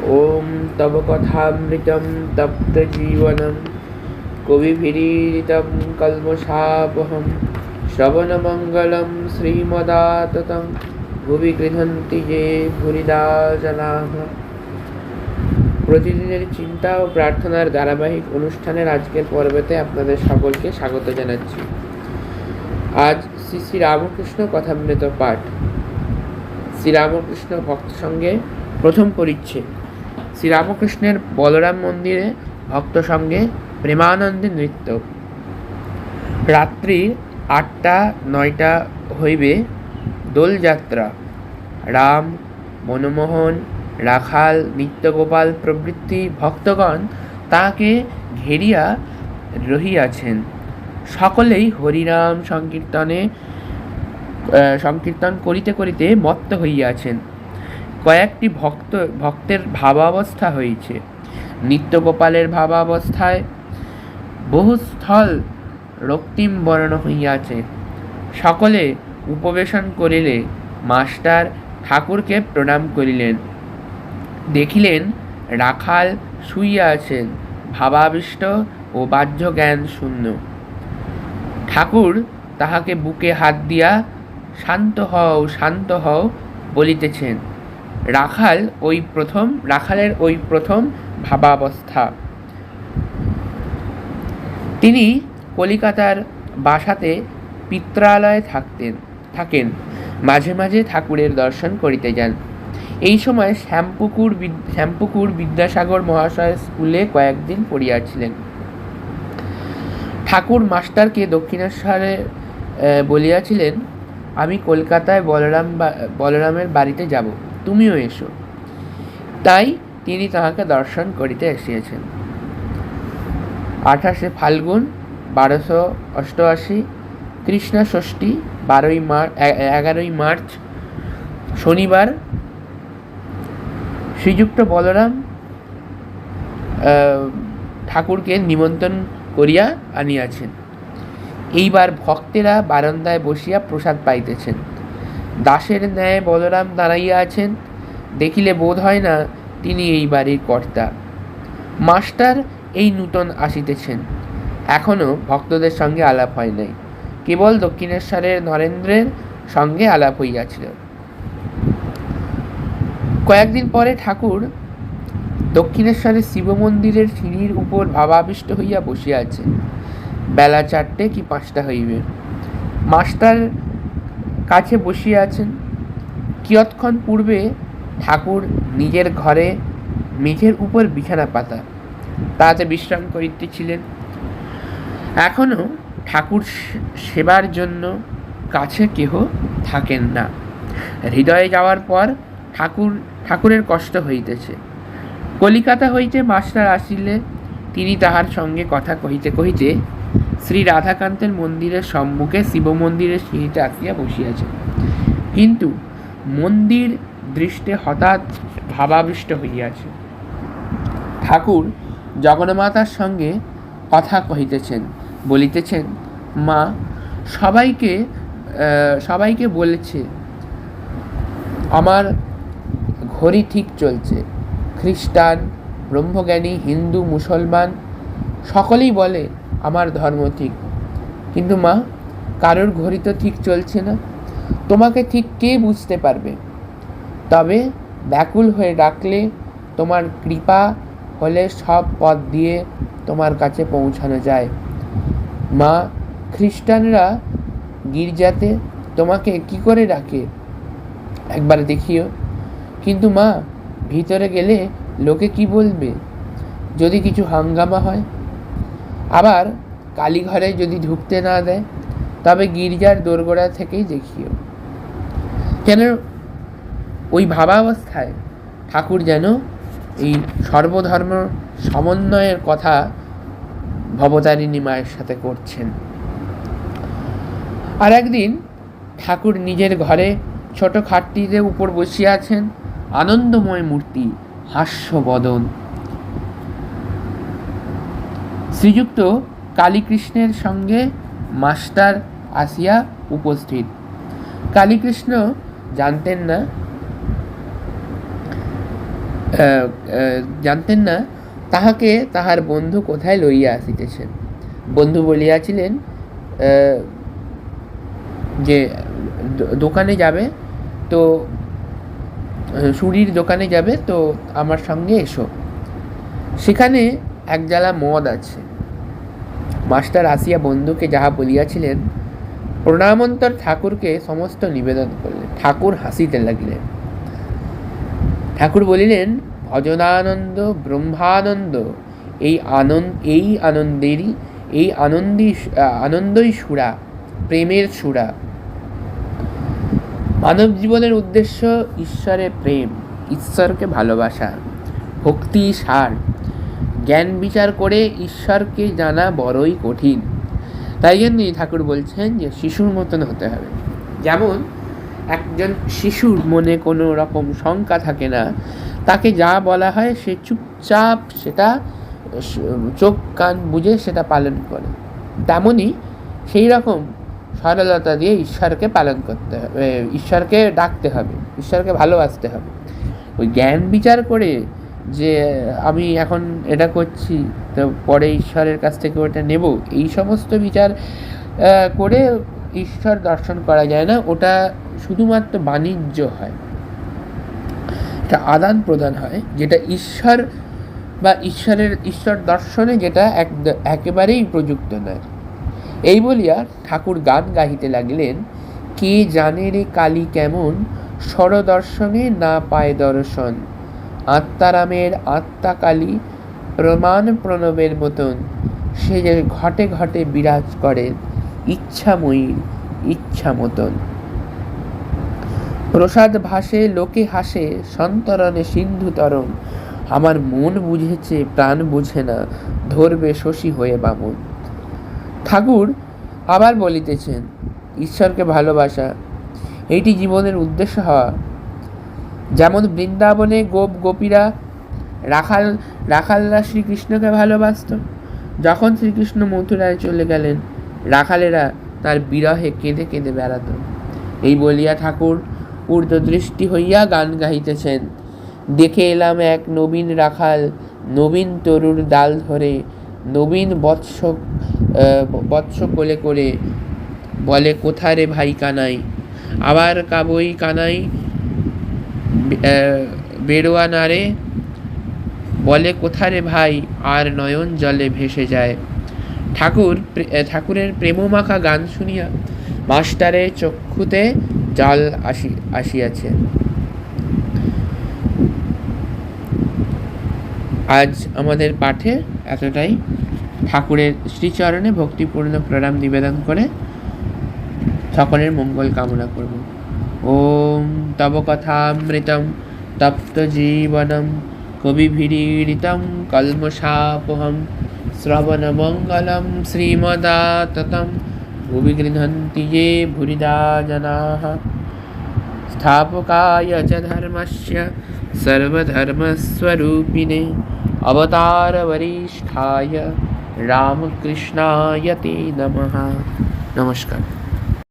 ॐ तव कथामृतं तप्तजीवनं कविभिरीडितं कल्मषापहं श्रवणमङ्गलं श्रीमदाततं ভুবি গৃহন্তি যে ভুরিদা জনাহ প্রতিদিনের চিন্তা ও প্রার্থনার ধারাবাহিক অনুষ্ঠানের আজকের পর্বতে আপনাদের সকলকে স্বাগত জানাচ্ছি আজ শ্রী শ্রী রামকৃষ্ণ কথামৃত পাঠ শ্রীরামকৃষ্ণ ভক্ত সঙ্গে প্রথম পরিচ্ছেদ শ্রীরামকৃষ্ণের বলরাম মন্দিরে ভক্ত সঙ্গে প্রেমানন্দে নৃত্য। রাত্রি আটটা, নয়টা হইবে দোলযাত্রা। রাম, মনমোহন, রাখাল, নিত্যগোপাল প্রভৃতি ভক্তগণ তাকে ঘেরিয়া রহিয়াছেন। সকলেই হরিনাম সংকীর্তনে সংকীর্তন করিতে করিতে মত্ত হইয়াছেন। কয়েকটি ভক্ত, ভক্তের ভাবাবস্থা হয়েছে। নিত্যগোপালের ভাবাবস্থায় বহু স্থল রক্তিম বর্ণ হইয়াছে। সকলে উপবেশন করিলে মাস্টার ঠাকুরকে প্রণাম করিলেন। দেখিলেন রাখাল শুইয়া আছেন, ভাবাবিষ্ট ও বাহ্য জ্ঞান শূন্য। ঠাকুর তাহাকে বুকে হাত দিয়া, শান্ত হও শান্ত হও বলিতেছেন। রাখাল ওই প্রথম, রাখালের ওই প্রথম ভাবাবস্থা। তিনি কলিকাতার বাসাতে পিত্রালয়ে থাকতেন, থাকেন। মাঝে মাঝে ঠাকুরের দর্শন করিতে যান। এই সময় শ্যামপুকুর শ্যামপুকুর বিদ্যাসাগর মহাশয় স্কুলে কয়েকদিন পড়িয়াছিলেন। ঠাকুর মাস্টারকে দক্ষিণেশ্বরে বলিয়াছিলেন, আমি কলকাতায় বলরাম বলরামের বাড়িতে যাব। তুমিও এসো। তাই তিনি তাহাকে দর্শন করিতে এসিয়াছেন আঠাশে ফাল্গুন বারোশো অষ্টআশি কৃষ্ণা ষষ্ঠী বারোই মার্চ এগারোই মার্চ, শনিবার, শ্রীযুক্ত বলরাম ঠাকুরকে নিমন্ত্রণ করিয়া আনিয়াছেন। এইবার ভক্তেরা বারান্দায় বসিয়া প্রসাদ পাইতেছেন। দাসের ন্যায় বলরাম দাঁড়াইয়া আছেন, দেখিলে বোধ হয় না তিনি এই বাড়ির কর্তা। মাস্টার এই নূতন আসিতেছেন। এখনও ভক্তদের সঙ্গে আলাপ হয় নাই। কেবল দক্ষিণেশ্বরের নরেন্দ্রের সঙ্গে আলাপ হইয়াছিল। কয়েকদিন পরে ঠাকুর দক্ষিণেশ্বরের শিব মন্দিরের সিঁড়ির উপর ভাবাবিষ্ট হইয়া বসিয়া আছেন বেলা চারটে কি পাঁচটা হইবে। মাস্টার কাছে বসিয়া আছেন। কিয়ৎক্ষণ পূর্বে ঠাকুর নিজের ঘরে মেঝের উপর বিছানা পাতা। তাতে বিশ্রাম করিতেছিলেন এখনও ঠাকুর সেবার জন্য কাছে কেহ থাকেন না। হৃদয়ে যাওয়ার পর ঠাকুর ঠাকুরের কষ্ট হইতেছে। কলিকাতা হইতে মাস্টার আসিলে তিনি তাহার সঙ্গে কথা কহিতে কহিতে শ্রী রাধাকান্তের মন্দিরের সম্মুখে শিব মন্দিরের সিঁড়িতে আসিয়া বসিয়াছে। কিন্তু মন্দির দৃষ্টে হঠাৎ ভাবাবিষ্ট হইয়াছে। ঠাকুর জগন্মাতার সঙ্গে কথা কহিতেছেন, বলিতেছেন, মা, সবাইকে সবাইকে বলেছে, আমার ঘড়ি ঠিক চলছে। খ্রিস্টান, ব্রহ্মজ্ঞানী, হিন্দু, মুসলমান, সকলেই বলে আমার ধর্ম ঠিক। কিন্তু মা, কারোর ঘড়ি তো ঠিক চলছে না। তোমাকে ঠিক কে বুঝতে পারবে? তবে ব্যাকুল হয়ে ডাকলে তোমার কৃপা হলে সব পথ দিয়ে তোমার কাছে পৌঁছানো যায়। মা, খ্রিস্টানরা গির্জাতে তোমাকে কি করে ডাকে? একবার দেখিও। কিন্তু মা, ভিতরে গেলে লোকে কি বলবে? যদি কিছু হাঙ্গামা হয় আবার কালীঘরে যদি ঢুকতে না দেয়, তবে গির্জার দোরগোড়া থেকেই দেখিও। কেন ওই ভাবাবস্থায় ঠাকুর যেন এই সর্বধর্ম সমন্বয়ের কথা ভবতারিণী মায়ের সাথে করছেন। আর একদিন ঠাকুর নিজের ঘরে ছোট খাটটিতে উপর বসিয়া আছেন, আনন্দময় মূর্তি, হাস্যবদন। শ্রীযুক্ত কালীকৃষ্ণের সঙ্গে মাস্টার আসিয়া উপস্থিত। কালীকৃষ্ণ জানতেন না জানতেন না তাহাকে তাহার বন্ধু কোথায় লইয়া আসিতেছেন। বন্ধু বলিয়াছিলেন যে দোকানে যাবে তো সুরির দোকানে যাবে তো আমার সঙ্গে এসো। সেখানে এক জ্বালা মদ আছে। মাস্টার আসিয়া বন্ধুকে যাহা বলিয়াছিলেন, প্রণামন্তর ঠাকুরকে সমস্ত নিবেদন করলেন। ঠাকুর হাসিতে লাগলেন। ঠাকুর বলিলেন, ভজনানন্দ, ব্রহ্মানন্দ, এই আনন্দ, এই আনন্দেরই, এই আনন্দী আনন্দই সুরা, প্রেমের সুরা। মানব জীবনের উদ্দেশ্য ঈশ্বরের প্রেম, ঈশ্বরকে ভালোবাসা, ভক্তি, সার জ্ঞান বিচার করে ঈশ্বরকে জানা বড়ই কঠিন। তাই জন্যই ঠাকুর বলছেন যে শিশুর মতন হতে হবে। যেমন, একজন শিশুর মনে কোনো রকম শঙ্কা থাকে না, তাকে যা বলা হয় সে চুপচাপ সেটা, চোখ কান বুঝে সেটা পালন করে। তেমনই সেই রকম সরলতা দিয়ে ঈশ্বরকে পালন করতে হবে ঈশ্বরকে ডাকতে হবে, ঈশ্বরকে ভালোবাসতে হবে। ওই জ্ঞান বিচার করে যে আমি এখন এটা করছি, তো পরে ঈশ্বরের কাছ থেকে ওটা নেব। এই সমস্ত বিচার করে ঈশ্বর দর্শন করা যায় না। ওটা শুধুমাত্র বাণিজ্য হয়। এটা আদান প্রদান হয়, যেটা ঈশ্বর বা ঈশ্বরের, ঈশ্বর দর্শনে যেটা এক, একেবারেই প্রযুক্ত নয়। এই বলিয়া ঠাকুর গান গাহিতে লাগলেন, কে জানে রে কালী কেমন, স্বরদর্শনে না পায় দর্শন। আত্মারামের আত্মা কালী প্রমাণ প্রণবের মতন। সে যে ঘটে ঘটে বিরাজ করেন ইচ্ছাময়ীর ইচ্ছা মতন প্রসাদ ভাসে, লোকে হাসে, সন্তরণে সিন্ধু তরণ। আমার মন বুঝেছে, প্রাণ বুঝে না, ধরবে শশী হয়ে বামন। ঠাকুর আবার বলিতেছেন, ঈশ্বরকে ভালোবাসা, এইটি জীবনের উদ্দেশ্য হওয়া যেমন বৃন্দাবনে গোপ গোপীরা রাখাল, রাখালরা শ্রীকৃষ্ণকে ভালোবাসত। যখন শ্রীকৃষ্ণ মথুরায় চলে গেলেন, রাখালেরা তার বিরহে কেঁদে কেঁদে বেড়াত। এই বলিয়া ঠাকুর ঊর্ধ্বদৃষ্টি হইয়া গান গাইতেছেন দেখে এলাম এক নবীন রাখাল, নবীন তরুর ডাল ধরে, নবীন বৎস বৎস কোলে করে বলে কোথা রে ভাই কানাই? আবার কাবই কানাই? আহ, বেরোয়া নারে বলে কোথা রে ভাই আর নয়ন জলে ভেসে যায়? ঠাকুর ঠাকুরের প্রেমমাখা গান শুনিয়া মাস্টারের চক্ষুতে জল আসি আসিয়াছে। আজ আমাদের পাঠে এতটাই। ঠাকুরের শ্রীচরণে ভক্তিপূর্ণ প্রণাম নিবেদন করে সকলের মঙ্গল কামনা করব। ओम तव कथामृतं तप्तजीवनं कविभिरीडितं कल्मषापहं श्रवणमङ्गलं श्रीमदा ततं भुवि गृह्णन्ति ये भुरिदा जना स्थापकाय च धर्मस्य सर्वधर्मस्वरूपिणे अवतारवरिष्ठाय रामकृष्णाय ते नमः। नमस्कार।